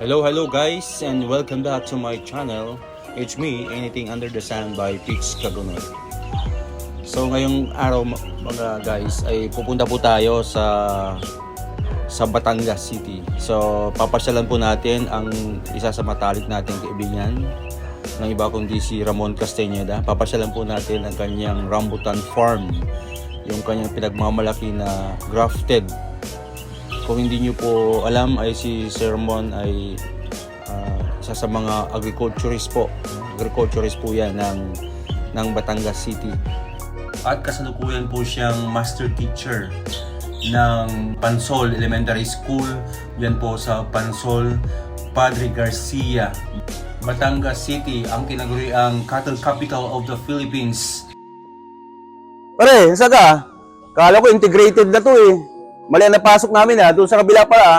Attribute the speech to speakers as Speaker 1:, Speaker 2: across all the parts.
Speaker 1: Hello, hello guys, and welcome back to my channel. It's me, Anything Under the Sun by Pitch Kagunay. So ngayong araw mga guys ay pupunta po tayo sa sa Batangas City. So papasyalan po natin ang isa sa matalik nating kaibigan ng iba kundi si Ramon Castañeda. Papasyalan po natin ang kanyang rambutan farm. Yung kanyang pinagmamalaki na grafted kung hindi nyo po alam ay si Sir Mon ay ah, isa sa mga agriculturist po. Agriculturist po yan ng, ng Batangas City. At kasalukuyan po siyang master teacher ng Pansol Elementary School. Yan po sa Pansol Padre Garcia. Batangas City, ang kinaguriang cattle capital of the Philippines.
Speaker 2: Pare, saan ka? Kala ko integrated na to eh. Mali ang napasok namin ha, doon sa kabila pa ha.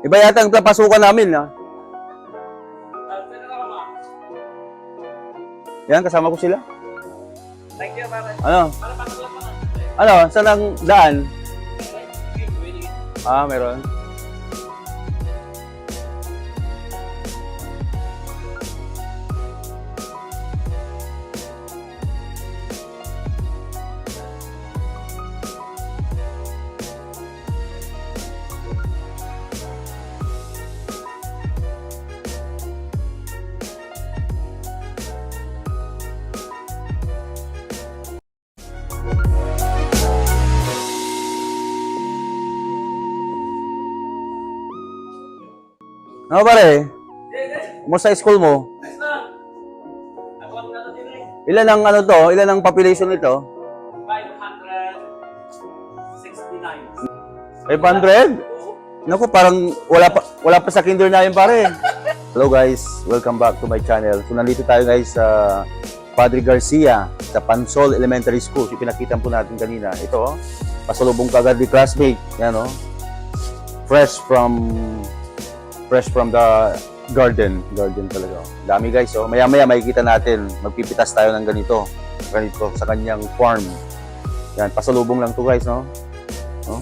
Speaker 2: Iba yata ang napasukan namin ha. Yan, kasama ko sila.
Speaker 3: Thank you, pare.
Speaker 2: Ano? Ano? Saan ang daan? Ah, meron. Ano pare? Kumusta sa school mo? Ilan ang ano to? Ilan ang population nito?
Speaker 3: 569.
Speaker 2: 500? Naku, parang wala pa, wala pa sa kinder na yun, pare. Hello guys, welcome back to my channel. So nandito tayo guys sa Padre Garcia sa Pansol Elementary School. Yung pinakita po natin kanina. Ito, oh, pasalubong kagad ni classmate. Yan oh. Fresh from fresh from the garden. Garden talaga. oh. Dami guys oh. Maya-maya makikita natin. Magpipitas tayo ng ganito. Ganito sa kanyang farm. Yan, pasalubong lang to guys, no? No?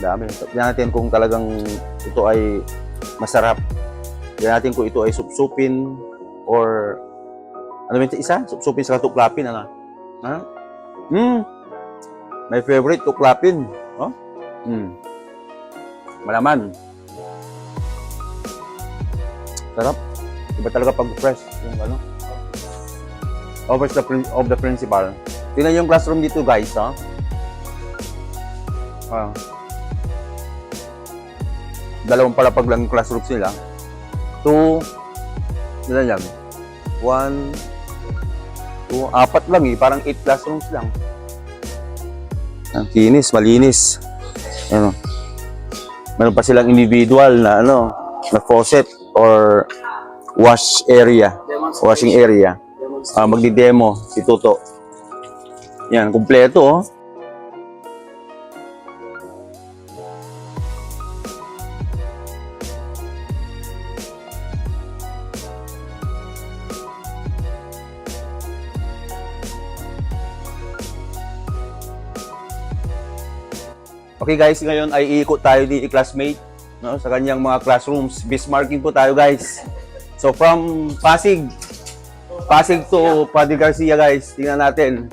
Speaker 2: Dami. Tignan natin kung talagang ito ay masarap. Tignan natin kung ito ay supsupin or ano ba isa? Supsupin sa tuklapin, ano? Ha? Hmm. My favorite, tuklapin. Oh? Hmm. Malaman. Sarap. Iba talaga pag fresh yung ano. Over the, of the principal. Tingnan yung classroom dito guys, ha? Ah. Dalawang palapag lang yung classrooms nila. Two, ilan lang? One, two, apat lang eh. Parang eight classrooms lang. Ang kinis, malinis. Ano? Meron pa silang individual na ano, na faucet or wash area, washing area. Ah, magdi-demo si Tuto. Yan, kumpleto oh. Okay guys, ngayon ay iikot tayo ni classmate no, sa kanyang mga classrooms. Bismarcking po tayo guys. So from Pasig, Pasig to Padre Garcia guys, tingnan natin.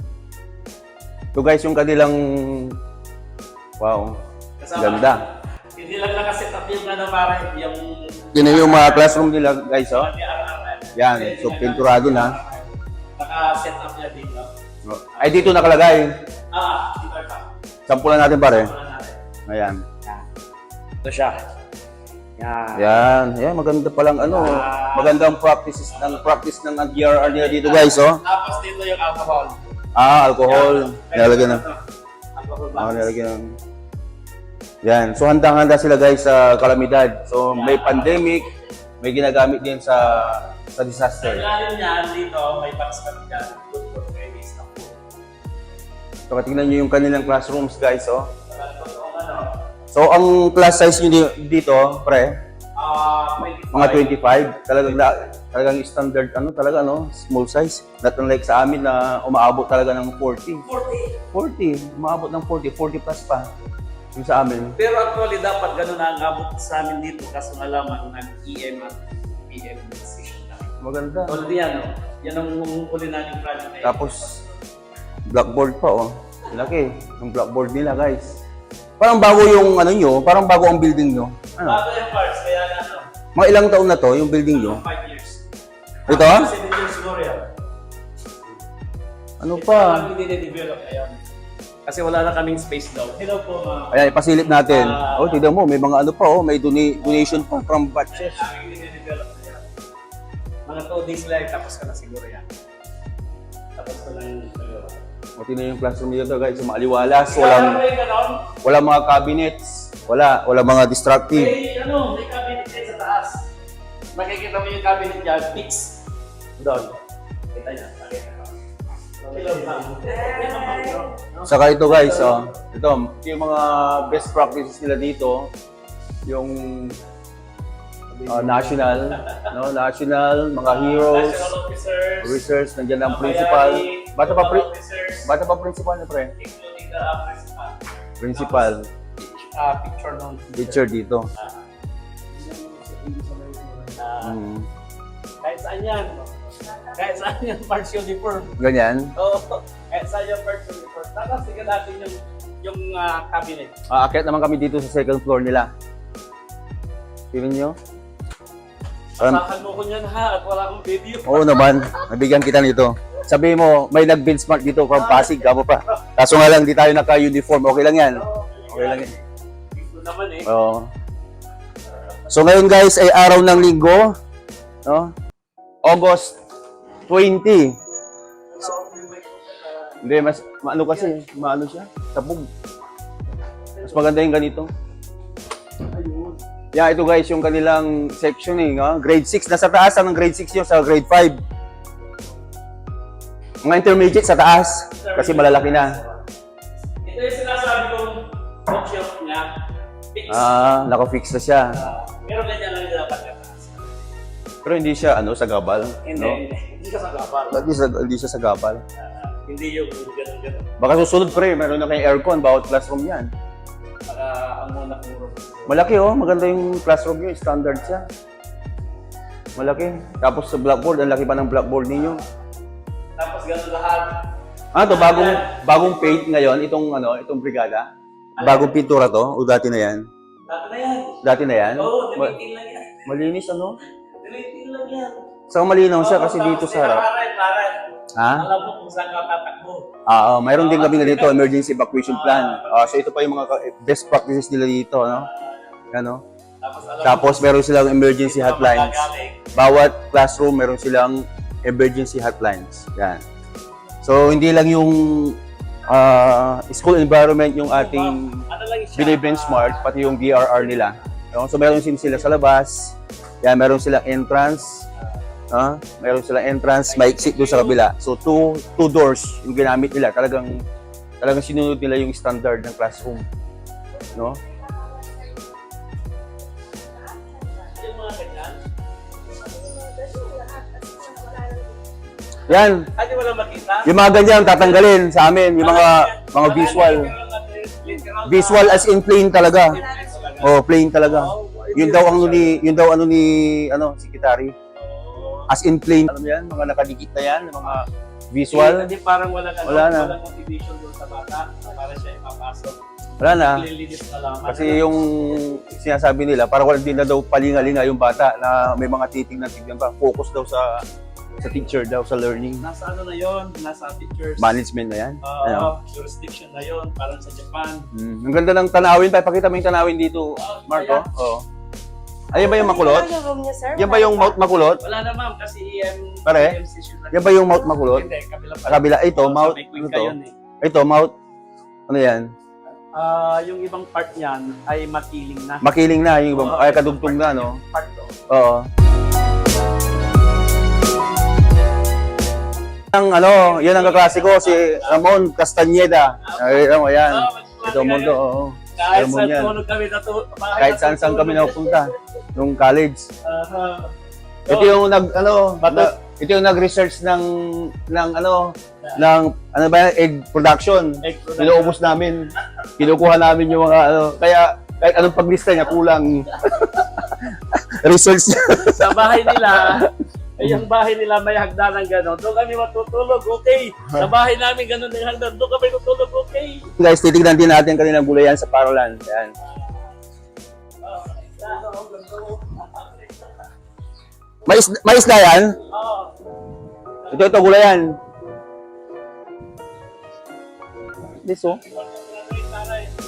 Speaker 2: Ito guys yung kanilang, wow, ganda.
Speaker 3: Hindi lang nakaset up yung ano pare, yung...
Speaker 2: Yan yung mga classroom nila guys, oh.
Speaker 3: RRM.
Speaker 2: Yan, so pinturado na.
Speaker 3: Naka-set up niya dito.
Speaker 2: Ay dito nakalagay.
Speaker 3: Ah, dito ito.
Speaker 2: Sampulan natin pare.
Speaker 3: Wala natin.
Speaker 2: Ayan.
Speaker 3: Yan. Ito siya. Yan.
Speaker 2: Yan, yan maganda palang ano, magandang practices ng practice ng GRR nila dito guys, oh.
Speaker 3: Tapos dito yung alcohol.
Speaker 2: Ah, alcohol. Nilalagyan ng
Speaker 3: Alcohol
Speaker 2: Ah,
Speaker 3: box.
Speaker 2: nilagyan ng... Yan. So, handang-handa sila guys sa kalamidad. So, may pandemic, may ginagamit din sa sa
Speaker 3: Sa
Speaker 2: disaster.
Speaker 3: ilalim niyan, dito, may box kami dyan. Good for babies na food.
Speaker 2: So, tingnan nyo yung kanilang classrooms guys, oh.
Speaker 3: Ano,
Speaker 2: So, ang class size nyo di- dito, pre,
Speaker 3: ah, 25.
Speaker 2: mga 25. Talagang, la- talagang standard, ano, talaga, no? Small size. Not unlike sa amin na umaabot talaga ng 40.
Speaker 3: 40.
Speaker 2: 40. Umaabot ng 40. 40 plus pa. Yung sa amin.
Speaker 3: Pero actually, dapat ganun na ang abot sa amin dito kaso nga lamang nag-EM at PM decision na.
Speaker 2: Maganda.
Speaker 3: Already yan, no? Yan ang huli natin project na yun.
Speaker 2: Tapos, blackboard pa, oh. Laki. Yung blackboard nila, guys. Parang bago yung ano nyo, parang bago ang building nyo. Ano?
Speaker 3: Bago yung parts, kaya na, ano,
Speaker 2: Mga ilang taon na to, yung building nyo.
Speaker 3: 5 years.
Speaker 2: Ito?
Speaker 3: Kasi din yung siguro yan.
Speaker 2: Ano
Speaker 3: Ito lang
Speaker 2: pa?
Speaker 3: hindi na-develop, ayan. Kasi wala na kaming space daw. Hello po, ma'am.
Speaker 2: Ayan, ipasilip natin.
Speaker 3: Ah.
Speaker 2: Oh, tignan mo, may mga ano pa, oh. May dona- donation pa from batches.
Speaker 3: Aming hindi na-develop, ayan. Mga 2 days lang, tapos ka na siguro yan. Tapos ko lang yung siguro.
Speaker 2: O, tignan yung classroom nito, guys. Yung maaliwalas, walang, walang mga cabinets. Wala, wala mga destructive.
Speaker 3: May ano, may cabinet sa taas. Makikita mo yung cabinet dyan, fix. Doon. Kita niya, no?
Speaker 2: Saka ito guys, oh, ito, yung mga best practices nila dito. Yung uh, national, no, national, mga heroes,
Speaker 3: National officers.
Speaker 2: research, nandiyan ang principal. Bata pa, pri- bata pa principal na pre.
Speaker 3: including the uh, principal.
Speaker 2: Principal,
Speaker 3: Ah, picture nun.
Speaker 2: teacher dito.
Speaker 3: Ah. Ah,
Speaker 2: Mm,
Speaker 3: kahit saan yan. Kahit saan yan, parts uniform.
Speaker 2: ganyan.
Speaker 3: Oo, kahit saan yung parts uniform. Tapos tingnan natin yung yung ah, cabinet.
Speaker 2: Aakyat naman kami dito sa second floor nila. Tingnan nyo? Parang-
Speaker 3: Asahan mo ko niyan ha, at wala akong video.
Speaker 2: Oo naman, nabigyan kita nito. Sabi mo, may nag-benchmark dito from Pasig, kamo pa. Kaso nga lang, di tayo naka-uniform. Okay lang yan. Okay lang yan.
Speaker 3: Naman eh.
Speaker 2: Oo. So ngayon guys ay araw ng linggo, no? August 20. Hindi, mas maano kasi, maano siya, sabog. Mas maganda yung ganito. Yeah, ito guys, yung kanilang sectioning, ha? grade 6. Nasa taas ng grade 6 yun sa grade 5. Mga intermediate sa taas, kasi malalaki na.
Speaker 3: Ito yung sinasabi kong bookshelf niya. Fix.
Speaker 2: Ah, naka-fix na siya.
Speaker 3: Ah, pero ganyan lang yung dapat kataas.
Speaker 2: Pero hindi siya, ano, sa gabal.
Speaker 3: Hindi,
Speaker 2: No?
Speaker 3: hindi. Hindi ka sa gabal.
Speaker 2: Hindi, sa, hindi siya sa gabal.
Speaker 3: Ah, hindi yung ganun-ganun.
Speaker 2: Baka susunod pre, meron na kayong aircon bawat classroom yan.
Speaker 3: Saka ang muna kong room.
Speaker 2: Malaki oh, maganda yung classroom niyo, standard siya. Malaki. Tapos sa blackboard, ang laki pa ng blackboard ninyo.
Speaker 3: Tapos ganun lahat.
Speaker 2: Ah, to bagong bagong paint ngayon itong ano, itong brigada. Bagong pintura to o dati na 'yan?
Speaker 3: Dati na yan.
Speaker 2: Dati na 'yan.
Speaker 3: Oo, dilitin lang yan.
Speaker 2: malinis ano?
Speaker 3: Dilitin lang yan.
Speaker 2: Saka malinaw siya kasi dito sa harap. Ha?
Speaker 3: Alam mo kung saan ka tatakbo.
Speaker 2: Ah, oh, mayroon din kami ganito emergency evacuation plan. Ah, so ito pa yung mga best practices nila dito, no? Ano?
Speaker 3: Tapos alam
Speaker 2: Tapos meron silang emergency hotlines. bawat classroom meron silang emergency hotlines. Yan. So, hindi lang yung ah, school environment yung ating
Speaker 3: Ano
Speaker 2: binibenchmark, pati yung DRR nila. No? So, meron din sila sa labas. Yan, meron silang entrance. Ah, meron silang entrance, may exit doon sa kabila. So, two, two doors yung ginamit nila. Talagang, talagang sinunod nila yung standard ng classroom. No? Yan,
Speaker 3: Ay, di wala makita.
Speaker 2: yung mga ganyan tatanggalin sa amin, yung mga mga visual. Visual as in plain talaga. Oh, plain talaga. Yun daw ang ni, yun daw ano ni ano, secretary. As in plain. Alam yan, mga nakadikit na yan, mga visual.
Speaker 3: Hindi parang wala ka
Speaker 2: Wala na.
Speaker 3: Walang motivation doon sa bata para siya ipapasok.
Speaker 2: Wala na.
Speaker 3: Na.
Speaker 2: Kasi yung sinasabi nila, parang wala din na daw palingalinga yung bata na may mga titingnan tignan pa. Focus daw sa sa teacher daw, sa learning.
Speaker 3: Nasa ano na yon, nasa teachers.
Speaker 2: Management na yan.
Speaker 3: Oo,
Speaker 2: Ano?
Speaker 3: jurisdiction na yon, parang sa Japan.
Speaker 2: Mm. Ang ganda ng tanawin. Pa, pakita mo yung tanawin dito, Marco. Oo. Ayun ba yung makulot?
Speaker 4: Yung room niya, sir?
Speaker 2: Yan ba yung mouth makulot?
Speaker 3: Wala na ma'am, kasi EM,
Speaker 2: Pare?
Speaker 3: EM session na.
Speaker 2: Yan ba yung mouth makulot?
Speaker 3: Hindi, kabila pa.
Speaker 2: Kabila, ito,
Speaker 3: sa
Speaker 2: mouth, ano to?
Speaker 3: yun eh.
Speaker 2: Ito, mouth, ano yan?
Speaker 3: Ah, yung ibang part niyan ay makiling na.
Speaker 2: Makiling na, yung ibang,
Speaker 3: Oo,
Speaker 2: ay kadugtong na, no?
Speaker 3: Part to.
Speaker 2: Oo. Ang ano, yan ang kaklase ko, si Ramon Castañeda. Ay, mo yan. Ito mundo, oo.
Speaker 3: Kahit saan
Speaker 2: yan.
Speaker 3: kami natu
Speaker 2: Kahit saan saan kami napunta, nung college.
Speaker 3: Aha.
Speaker 2: Ito yung nag, ano, na- ito yung nag-research ng ng ano ng ano ba yan, egg production.
Speaker 3: Egg production.
Speaker 2: Inuubos namin. Kinukuha namin yung mga ano. Kaya kahit anong paglista niya kulang. research niya.
Speaker 3: Sa bahay nila, ay yung bahay nila may hagdanan gano'n. Doon kami matutulog, okay. Sa bahay namin gano'n din hagdan. Doon kami tutulog, okay.
Speaker 2: Guys, titignan din natin kanilang gulayan sa Parolan. Ayan. Mais, mais na yan?
Speaker 3: Oo.
Speaker 2: Ito, ito, gulayan. This, oh.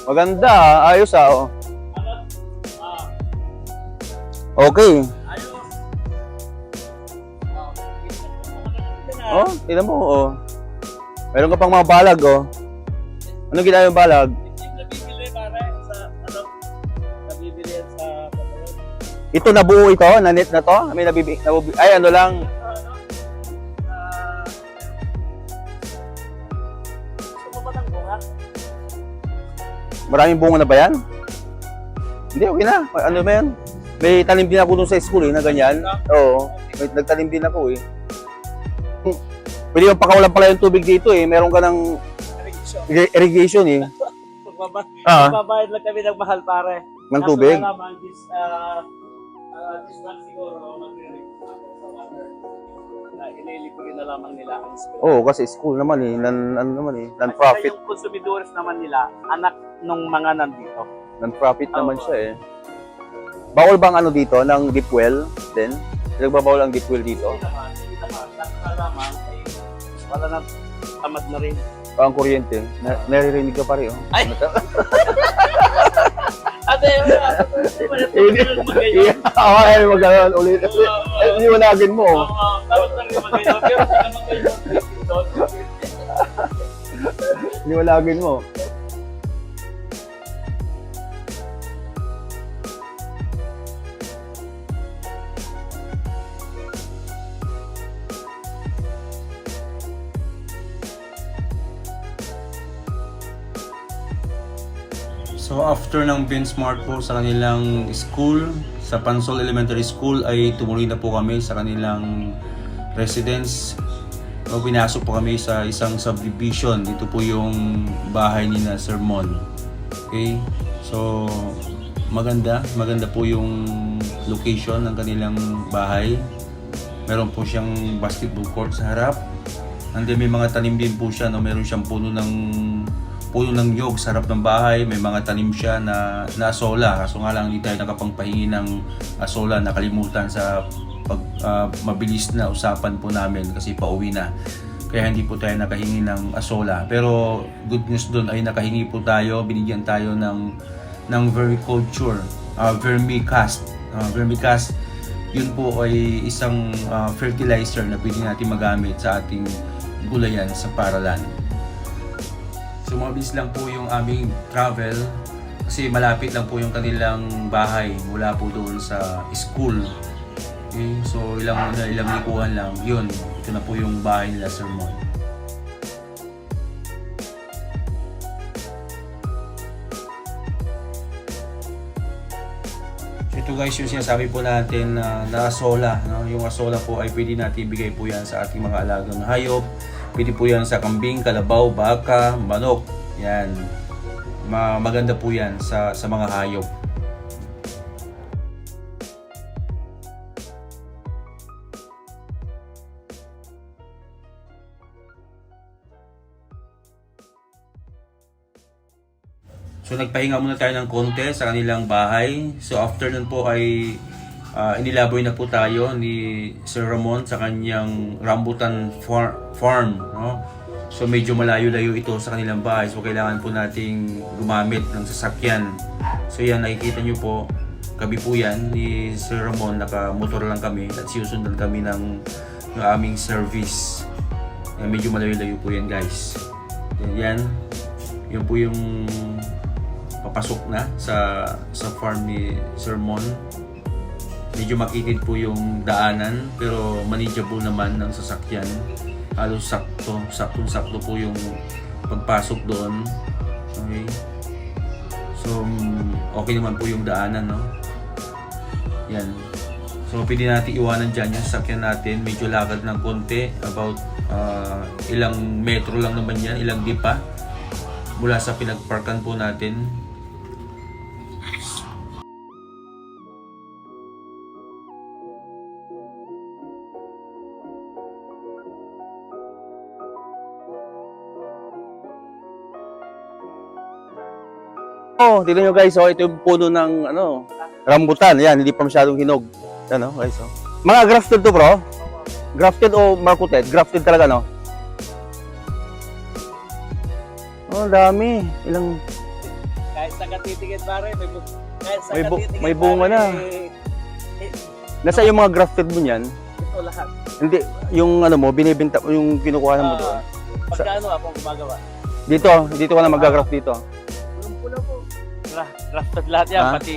Speaker 2: Maganda, ah. ayos ah. Oh. Okay. Oh, tignan mo, oh. Meron ka pang mga balag, oh. Ano ginagawa yung balag?
Speaker 3: Ano?
Speaker 2: Ito nabuo ito, na net na to? May nabibi, nabubi, ay ano lang,
Speaker 3: ano? Bunga?
Speaker 2: maraming bunga na ba yan? Hindi, okay na. Ano ba yan? May tanim din ako dun sa school eh, na ganyan. Oo, may nagtanim din ako eh. Pwede yung pakawalan pala yung tubig dito eh. Meron ka ng
Speaker 3: Irrigation.
Speaker 2: irri- irrigation eh.
Speaker 3: Magbaba-
Speaker 2: Ah,
Speaker 3: Magbabayad lang kami ng mahal pare.
Speaker 2: ng tubig.
Speaker 3: Kaso na naman, this, ah, ah, this month siguro, magre-review ako sa water. Na ililipuin na lamang nila ang spill.
Speaker 2: Oo, kasi school naman eh. Non, ano naman eh. Non-profit.
Speaker 3: saka yung consumidores naman nila, anak nung mga nandito.
Speaker 2: Non-profit naman
Speaker 3: Oo.
Speaker 2: siya eh. Bawal bang ano dito, ng deep well din? Nagbabawal ang deep well dito?
Speaker 3: Hindi naman, hindi naman. Na ay wala na, tamad na rin.
Speaker 2: Pang kuryente. Na, naririnig ka pa rin oh.
Speaker 3: Ay! Ate, wala.
Speaker 2: Oo, ay, magkaroon ulit. Liwanagin mo. oh.
Speaker 3: Pero hindi naman kayo.
Speaker 2: Liwanagin mo.
Speaker 1: So after ng benchmark po sa kanilang school, sa Pansol Elementary School ay tumuloy na po kami sa kanilang residence. O pinasok po kami sa isang subdivision. Dito po yung bahay ni na Sir Mon. Okay? So maganda, maganda po yung location ng kanilang bahay. Meron po siyang basketball court sa harap. And then may mga tanim din po siya, no? meron siyang puno ng puno ng nyog sa harap ng bahay, may mga tanim siya na, na asola. Kaso nga lang hindi tayo nakapangpahingi ng asola, nakalimutan sa pag, ah, mabilis na usapan po namin kasi pauwi na. Kaya hindi po tayo nakahingi ng asola. Pero good news doon ay nakahingi po tayo, binigyan tayo ng ng vermiculture, uh, vermicast. Uh, vermicast, yun po ay isang ah, fertilizer na pwede natin magamit sa ating gulayan sa paralan. So mabilis lang po yung aming travel kasi malapit lang po yung kanilang bahay mula po doon sa school. Okay, so ilang ilang likuhan lang. Yun, ito na po yung bahay nila Sir Mon. So ito guys yung sinasabi po natin na na asola. No? Yung asola po ay pwede natin ibigay po yan sa ating mga alagang hayop. Pwede po yan sa kambing, kalabaw, baka, manok. Yan. Ma maganda po yan sa, sa mga hayop. So nagpahinga muna tayo ng konti sa kanilang bahay. So after nun po ay ah, inilaboy na po tayo ni Sir Ramon sa kanyang rambutan far- farm. No? So medyo malayo-layo ito sa kanilang bahay. So kailangan po nating gumamit ng sasakyan. So yan nakikita nyo po. Gabi po yan ni Sir Ramon. Nakamotor lang kami at sinusundan kami ng, ng aming service. Yan, medyo malayo-layo po yan guys. Yan, yan. Yan po yung papasok na sa sa farm ni Sir Mon. Medyo makitid po yung daanan pero manageable naman ng sasakyan. Halos sakto, saktong-sakto po yung pagpasok doon. Okay. So, mm, okay naman po yung daanan, no? Yan. So pwede natin iwanan dyan yung sakyan natin. Medyo lakad ng konti. About ah, ilang metro lang naman yan. Ilang di pa. Mula sa pinagparkan po natin.
Speaker 2: Oh, tignan nyo guys, oh, ito yung puno ng ano, rambutan. Yan, hindi pa masyadong hinog. Yan oh, guys, oh. Mga grafted to, bro? Grafted o marketed? Grafted talaga, no? Oh, dami. Ilang
Speaker 3: Kahit sa katitigit pare, may bu- kahit sa
Speaker 2: May bu- may bunga
Speaker 3: pare,
Speaker 2: na.
Speaker 3: eh, eh,
Speaker 2: nasa yung mga grafted mo niyan?
Speaker 3: ito lahat.
Speaker 2: Hindi yung ano mo binibenta yung kinukuha mo doon.
Speaker 3: Ah, Pagkano akong gumagawa?
Speaker 2: Dito, dito ka na magagraft dito.
Speaker 3: Pulang-pula Grafted lahat yan,
Speaker 2: Ha?
Speaker 3: pati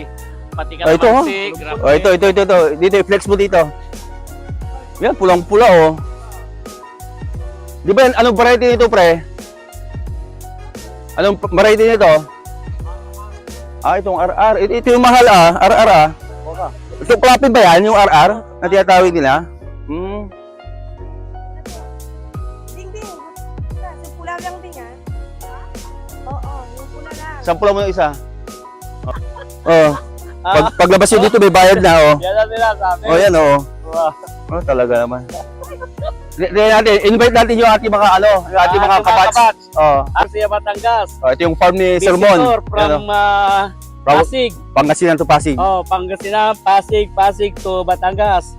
Speaker 3: pati
Speaker 2: Oh, ito, oh.
Speaker 3: grafted.
Speaker 2: Oh, ito, ito, ito, ito. Dito, i-flex mo dito. Yan, pulang-pula, oh. Di ba yan, anong variety nito, pre? Anong variety nito? Ah, itong RR. Ito, ito yung mahal, ah. RR, ah. Ito, klapid ba yan, yung RR? Na tinatawag nila? Hmm.
Speaker 4: Ding ding. Kasi pula lang din yan. Oo, yung pula lang.
Speaker 2: Sampula mo yung isa. Oh.
Speaker 3: Ah,
Speaker 2: Pag, paglabas yun dito, may bayad na, oh.
Speaker 3: yan lang nila sabi.
Speaker 2: Oh, yan, oh. Oh, talaga naman. Di- di natin, invite natin yung ating mga ano, yung ating
Speaker 3: Ah,
Speaker 2: mga kabats. Oh.
Speaker 3: Arsia Batangas.
Speaker 2: oh, ito yung farm ni Sir Mon.
Speaker 3: Visitor from ah,
Speaker 2: Raw-
Speaker 3: Pasig.
Speaker 2: Pangasinan to Pasig.
Speaker 3: Oh, Pangasinan, Pasig, Pasig to Batangas.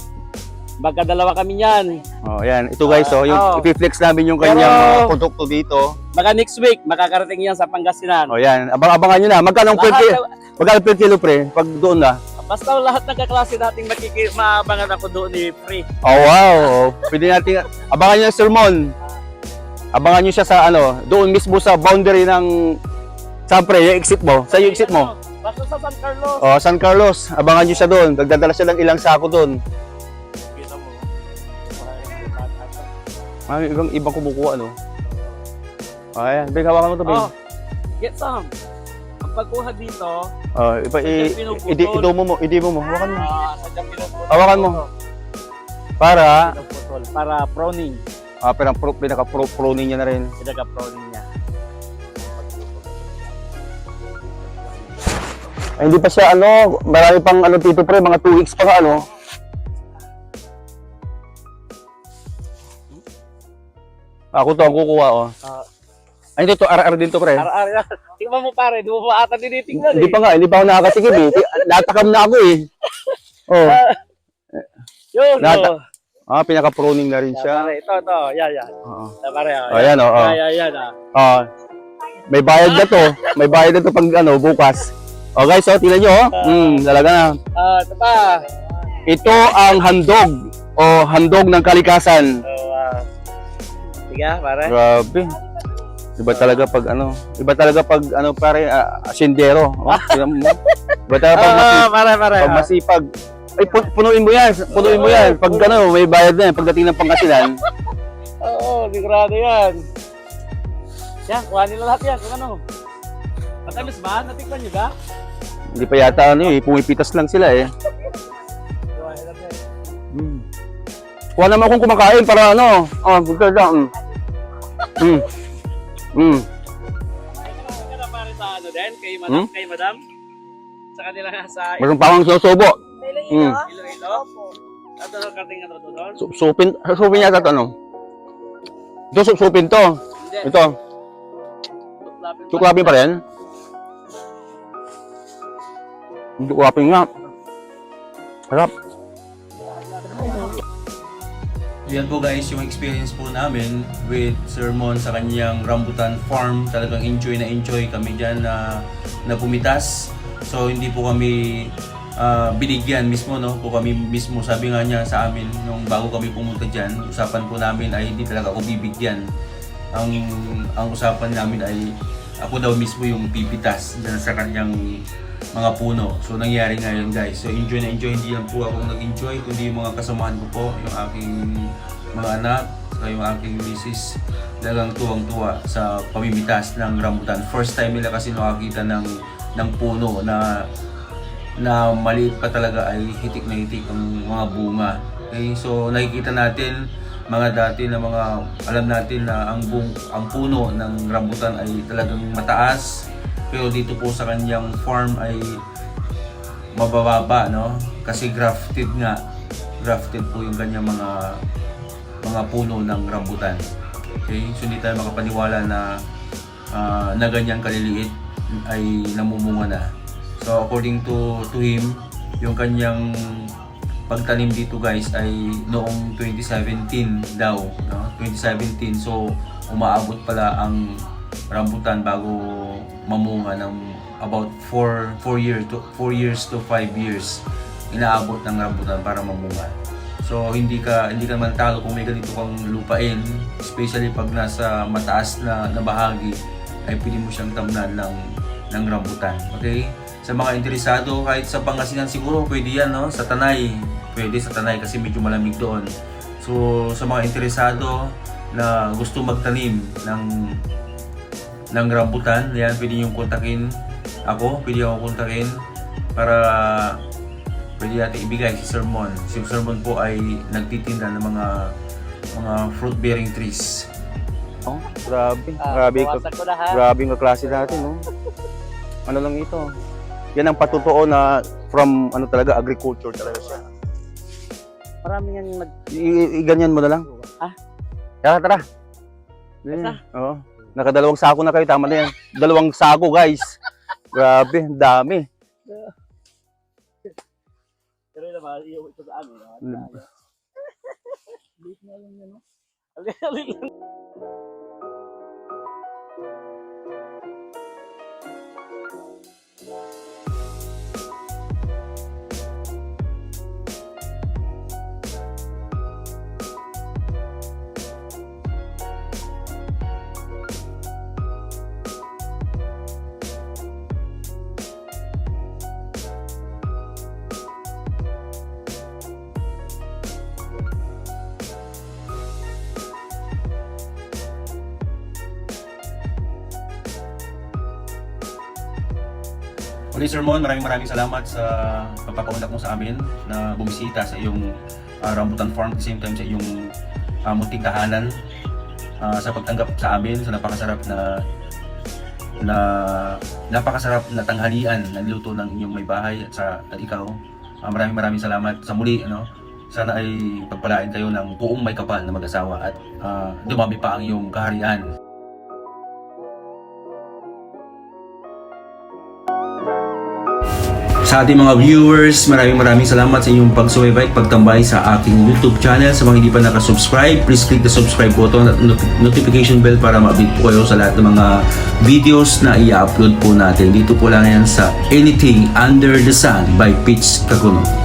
Speaker 3: Magkadalawa kami niyan.
Speaker 2: Oh, yan. Ito guys, oh, yung
Speaker 3: Oh.
Speaker 2: i-flex namin yung kanyang
Speaker 3: Pero-
Speaker 2: mga produkto dito.
Speaker 3: Baka next week, makakarating yan sa Pangasinan.
Speaker 2: Oh, yan. Abang-abangan nyo na. Magkano per
Speaker 3: Lahat,
Speaker 2: kilo? Magkano per kilo, pre? Pag doon na.
Speaker 3: basta lahat ng kaklase nating makiki maabangan ako doon ni Free.
Speaker 2: Oh, wow. Oh, Pwede natin, abangan nyo yung sermon. Abangan nyo siya sa ano, doon mismo sa boundary ng pre, yung exit mo? Sa yung exit mo?
Speaker 3: Basta sa San Carlos.
Speaker 2: Oh, San Carlos. Abangan nyo siya doon. Nagdadala siya ng ilang sako doon. Ah, ibang ibang kumukuha, no? Ayan, Big, hawakan mo to, Big.
Speaker 3: Oh, get some. Ang pagkuha dito,
Speaker 2: Oh, ipa, i,
Speaker 3: Sadyang pinuputol.
Speaker 2: idi, ito mo mo, idi mo mo. Hawakan mo.
Speaker 3: ah, sadyang pinuputol.
Speaker 2: Hawakan mo. Para,
Speaker 3: Pinuputol. Para proning.
Speaker 2: ah, pero pro, pinaka pro, proning niya na rin.
Speaker 3: Pinaka-proning niya.
Speaker 2: Ay, hindi pa siya ano, marami pang ano dito pre, mga 2 weeks pa nga ano. Ako to ang kukuha oh.
Speaker 3: Ah.
Speaker 2: Ay, hindi to RR din to pre.
Speaker 3: Ar-ar yan. Tingnan mo pare, di mo pa ata tinitingnan
Speaker 2: Hindi
Speaker 3: eh.
Speaker 2: pa nga, hindi pa ako nakakatigib eh. Natakam na ako eh. Oh,
Speaker 3: Yun,
Speaker 2: Nata-
Speaker 3: oh.
Speaker 2: ah, pinaka-proning na rin siya.
Speaker 3: pare, ito, ito. Yan, yan.
Speaker 2: Oo.
Speaker 3: Yan, pare, oh.
Speaker 2: Oh, yan oh. oh.
Speaker 3: Yan, yan, yan, ah.
Speaker 2: Ah, may bayad na to. May bayad na to pag ano, bukas. Oh guys, oh, tingnan nyo oh. Hmm, talaga na.
Speaker 3: Ah, ito pa.
Speaker 2: Ito ang handog o handog ng kalikasan.
Speaker 3: Ah. Sige, pare.
Speaker 2: Grabe. Iba talaga pag ano, iba talaga pag ano pare, uh, asyendero. Oh, tingnan mo. Iba talaga pag,
Speaker 3: Ah,
Speaker 2: masipag,
Speaker 3: pare, pare.
Speaker 2: pag masipag. Ay, pu- punuin mo yan. Punuin mo yan. Pag ano, may bayad na yan. Pagdating ng Pangasinan.
Speaker 3: Oo, sigurado yan. Yan, kuha nila lahat yan kung ano. Matamis ba? Natikman nyo ba?
Speaker 2: Hindi pa yata ano eh, pumipitas lang sila eh. Hmm. Kuha naman akong kumakain para ano. Oh, buka lang. Hmm. Hmm.
Speaker 3: Ay, ka na pare sa ano din? Kay madam?
Speaker 2: Hmm?
Speaker 3: Kay madam? Sa kanila nga sa
Speaker 2: Meron pa akong susubo.
Speaker 4: Iloilo?
Speaker 2: Mm.
Speaker 3: Iloilo?
Speaker 4: Opo.
Speaker 3: Ano ang karting na to doon?
Speaker 2: Su- Supin, supin yata ito ano. Ito, su- supin to.
Speaker 3: Hindi.
Speaker 2: Ito,
Speaker 3: Tuklapin pa.
Speaker 2: suklapin pa rin. Suklapin nga. Harap.
Speaker 1: Yan po guys yung experience po namin with Sir Mon sa kanyang rambutan farm. Talagang enjoy na enjoy kami dyan na, na pumitas. So hindi po kami ah, binigyan mismo no po kami mismo sabi nga niya sa amin nung bago kami pumunta diyan usapan po namin ay hindi talaga ako bibigyan ang ang usapan namin ay ako daw mismo yung pipitas dyan sa kanyang mga puno. So nangyari nga yun guys. So enjoy na enjoy. Hindi lang po ako nag-enjoy kundi yung mga kasamahan ko po, yung aking mga anak, yung aking misis talagang tuwang-tuwa sa pamimitas ng rambutan. First time nila kasi nakakita ng ng puno na na maliit pa talaga ay hitik na hitik ang mga bunga. Okay, so nakikita natin mga dati na mga alam natin na ang bung, ang puno ng rambutan ay talagang mataas pero dito po sa kanyang farm ay mabababa no? Kasi grafted nga grafted po yung kanyang mga mga puno ng rambutan. Okay? So hindi tayo makapaniwala na ah, na ganyan kaliliit ay namumunga na. So according to to him yung kanyang pagtanim dito guys ay noong 2017 daw no? 2017 so umaabot pala ang rambutan bago mamunga ng about 4 4 years to 4 years to 5 years inaabot ng rambutan para mamunga. So hindi ka hindi ka man talo kung may ganito kang lupain especially pag nasa mataas na, na bahagi ay pwede mo siyang tamnan ng ng rambutan okay? Sa mga interesado kahit sa Pangasinan siguro pwede yan no? Sa Tanay pwede sa Tanay kasi medyo malamig doon. So sa mga interesado na gusto magtanim ng ng rambutan yan pwede niyong kontakin ako pwede ako kontakin para pwede natin ibigay si Sermon si Sermon po ay nagtitinda ng mga mga fruit bearing trees
Speaker 2: Oh, grabe.
Speaker 3: Ah,
Speaker 2: grabe ka.
Speaker 3: ko na ha.
Speaker 2: Grabe yung kaklase natin, no? Ano lang ito? Yan ang patotoo na from ano talaga agriculture talaga siya.
Speaker 3: Marami yan nag...
Speaker 2: I, i- ganyan mo na lang.
Speaker 3: Ah?
Speaker 2: Tara, tara. Ganyan. Oo. Nakadalawang sako na kayo, tama na yan. Dalawang sako, guys. Grabe, dami.
Speaker 3: Pero yun naman, iuwi ko sa amin.
Speaker 2: Mm.
Speaker 3: Liit na lang yan, no? Alit lang.
Speaker 1: Uli Sir Mon, maraming maraming salamat sa pagpapaundak mo sa amin na bumisita sa iyong ah, rambutan farm at same time sa iyong uh, munting tahanan Ah, sa pagtanggap sa amin sa napakasarap na na napakasarap na tanghalian na niluto ng inyong may bahay at sa at ikaw. Ah, maraming maraming salamat sa muli ano. Sana ay pagpalain kayo ng buong may kapal na mag-asawa at ah, dumami pa ang iyong kaharian. Sa ating mga viewers, maraming maraming salamat sa inyong pagsubaybay at pagtambay sa aking YouTube channel. Sa mga hindi pa nakasubscribe, please click the subscribe button at not- notification bell para ma-update po kayo sa lahat ng mga videos na i-upload po natin. Dito po lang yan sa Anything Under the Sun by Pitch Kakuno.